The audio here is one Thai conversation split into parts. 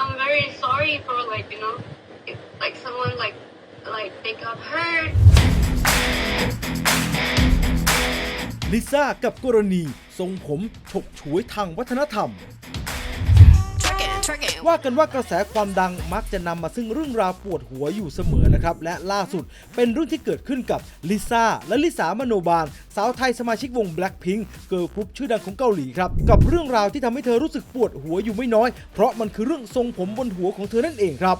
I'm very sorry for like you know, if like someone like like they got hurt. ลิซ่ากับกรณีทรงผมฉกฉวยทางวัฒนธรรม ว่ากันว่ากระแสความดังมักจะนำมาซึ่งเรื่องราวปวดหัวอยู่เสมอนะครับ และล่าสุดเป็นเรื่องที่เกิดขึ้นกับลิซ่าและลิสามโนบาล สาวไทยสมาชิกวง Blackpink เกิร์ลกรุ๊ปชื่อดังของเกาหลีครับ กับเรื่องราวที่ทำให้เธอรู้สึกปวดหัวอยู่ไม่น้อย เพราะมันคือเรื่องทรงผมบนหัวของเธอนั่นเองครับ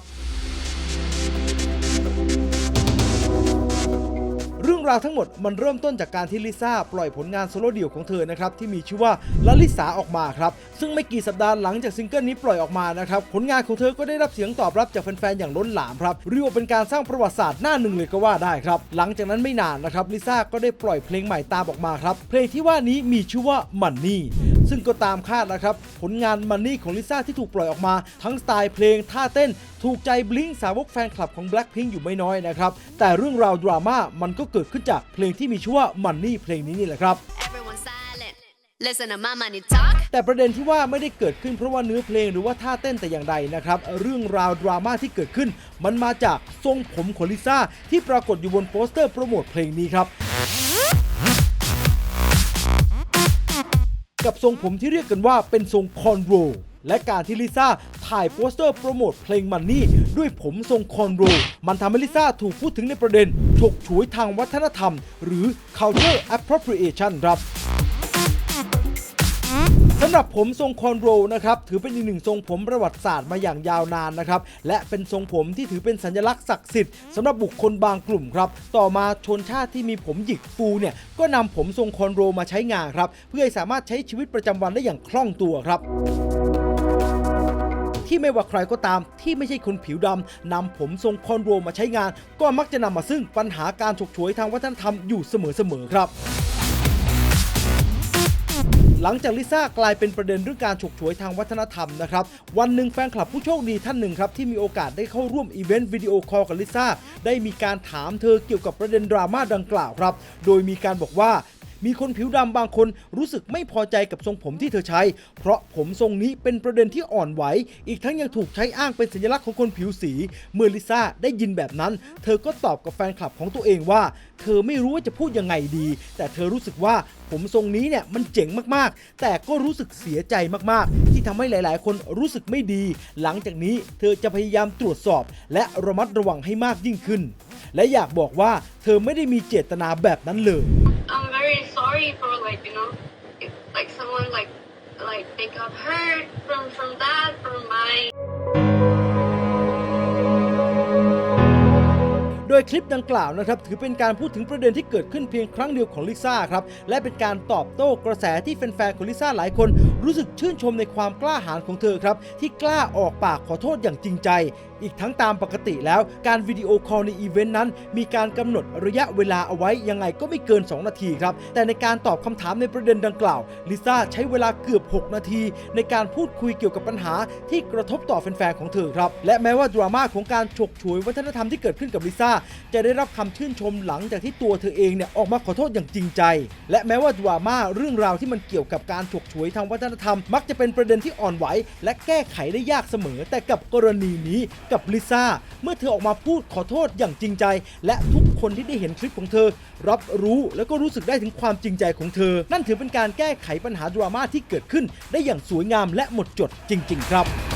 รื่องราวทั้งหมดมันเริ่มต้นจากการที่ลิซ่าปล่อยผลงานโซโล่เดี่ยวของเธอนะครับที่มีชื่อว่าลลิสาออกมาครับซึ่งไม่กี่สัปดาห์หลังจากซิงเกิลนี้ปล่อยออกมานะครับผลงานของเธอก็ได้รับเสียงตอบรับจากแฟนๆอย่างล้นหลามครับเรียกว่าเป็นการสร้างประวัติศาสตร์หน้าหนึ่งเลยก็ว่าได้ครับหลังจากนั้นไม่นานนะครับลิซ่าก็ได้ปล่อยเพลงใหม่ตามออกมาครับเพลงที่ว่านี้มีชื่อว่ามันนี่ ซึ่งก็ตามคาดนะครับ ผลงานมันนี่ของลิซ่าที่ถูกปล่อยออกมา ทั้งสไตล์เพลงท่าเต้น ถูกใจบลิงสาวกแฟนคลับของ Blackpink อยู่ไม่น้อยนะครับ แต่เรื่องราวดราม่ามันก็เกิดขึ้นจากเพลงที่มีชื่อว่ามันนี่เพลงนี้นี่แหละครับ Everyone silent. Listen to my money talk. แต่ประเด็นที่ว่าไม่ได้เกิดขึ้นเพราะว่าเนื้อเพลงหรือว่าท่าเต้นแต่อย่างใดนะครับ เรื่องราวดราม่าที่เกิดขึ้น มันมาจากทรงผมของลิซ่าที่ปรากฏอยู่บนโปสเตอร์โปรโมทเพลงนี้ครับ กับทรงผมที่เรียกกันว่าเป็นทรงคอนโรและการที่ลิซ่าถ่ายโปสเตอร์โปรโมทเพลงมันนี่ด้วยผมทรงคอนโรมันทำให้ลิซ่าถูกพูดถึงในประเด็น ฉกฉวยทางวัฒนธรรม หรือ culture appropriation ครับ สำหรับผมทรงคอนโรนะครับถือเป็นอีกหนึ่งทรงผมประวัติศาสตร์มาอย่างยาวนานนะครับและเป็นทรงผมที่ถือเป็นสัญลักษณ์ศักดิ์สิทธิ์สำหรับบุคคลบางกลุ่มครับต่อมาชนชาติที่มีผมหยิกฟูเนี่ยก็นำผมทรงคอนโรมาใช้งานครับเพื่อให้สามารถใช้ชีวิตประจำวันได้อย่างคล่องตัวครับที่ไม่ว่าใครก็ตามที่ไม่ใช่คนผิวดำนำผมทรงคอนโรมาใช้งาน ก็มักจะนำมาซึ่งปัญหาการฉกฉวยทางวัฒนธรรมอยู่เสมอๆครับ หลังจากลิซ่ากลายเป็นประเด็นเรื่องการฉกฉวยทางวัฒนธรรมนะครับ วันหนึ่งแฟนคลับผู้โชคดีท่านหนึ่งครับที่มีโอกาสได้เข้าร่วมอีเวนต์วิดีโอคอลกับลิซ่าได้มีการถามเธอเกี่ยวกับประเด็นดราม่าดังกล่าวครับ โดยมีการบอกว่า มีคนผิวดำบางคนรู้สึกไม่พอใจกับทรงผมที่เธอใช้ เพราะผมทรงนี้เป็นประเด็นที่อ่อนไหว อีกทั้งยังถูกใช้อ้างเป็นสัญลักษณ์ของคนผิวสี เมื่อลิซ่าได้ยินแบบนั้น เธอก็ตอบกับแฟนคลับของตัวเองว่า เธอไม่รู้ว่าจะพูดยังไงดี แต่เธอรู้สึกว่าผมทรงนี้เนี่ยมันเจ๋งมากๆ แต่ก็รู้สึกเสียใจมากๆ ที่ทำให้หลาย ๆ คนรู้สึกไม่ดี หลังจากนี้เธอจะพยายามตรวจสอบ และระมัดระวังให้มากยิ่งขึ้น และอยากบอกว่าเธอไม่ได้มีเจตนาแบบนั้นเลย sorry for like you know, if like someone like like they got hurt from from that from my ยคลิปดังกล่าวนะครับถือเป็นการพูดถึงประเด็นที่เกิดขึ้นเพียงครั้งเดียวของลิซ่าครับและเป็นการตอบโต้กระแสที่แฟนๆของลิซ่าหลายคน รู้สึกชื่นชมในความกล้าหาญของเธอครับที่กล้าออกปากขอโทษอย่างจริงใจ อีกทั้งตามปกติแล้วการวิดีโอคอลในอีเวนต์นั้น มีการกำหนดระยะเวลาเอาไว้ยังไงก็ไม่เกิน 2 นาทีครับแต่ในการตอบคำถามในประเด็นดังกล่าวลิซ่าใช้เวลาเกือบ 6 นาที ในการพูดคุยเกี่ยวกับปัญหาที่กระทบต่อแฟนๆของเธอครับและแม้ว่าดราม่าของการฉกฉวยวัฒนธรรมที่เกิดขึ้นกับลิซ่าจะได้รับคำชื่นชมหลังจากที่ตัวเธอเองเนี่ยออกมาขอโทษอย่างจริงใจ และแม้ว่าดราม่าเรื่องราวที่มันเกี่ยวกับการฉกฉวยทางวัฒนธรรม มักจะเป็นประเด็นที่อ่อนไหว และแก้ไขได้ยากเสมอ แต่กับกรณีนี้กับลิซ่าเมื่อเธอออกมาพูดขอโทษอย่างจริงใจ และทุกคนที่ได้เห็นคลิปของเธอ รับรู้แล้วก็รู้สึกได้ถึงความจริงใจของเธอ นั่นถือเป็นการแก้ไขปัญหาดราม่าที่เกิดขึ้นได้อย่างสวยงามและหมดจดจริง ๆ ครับ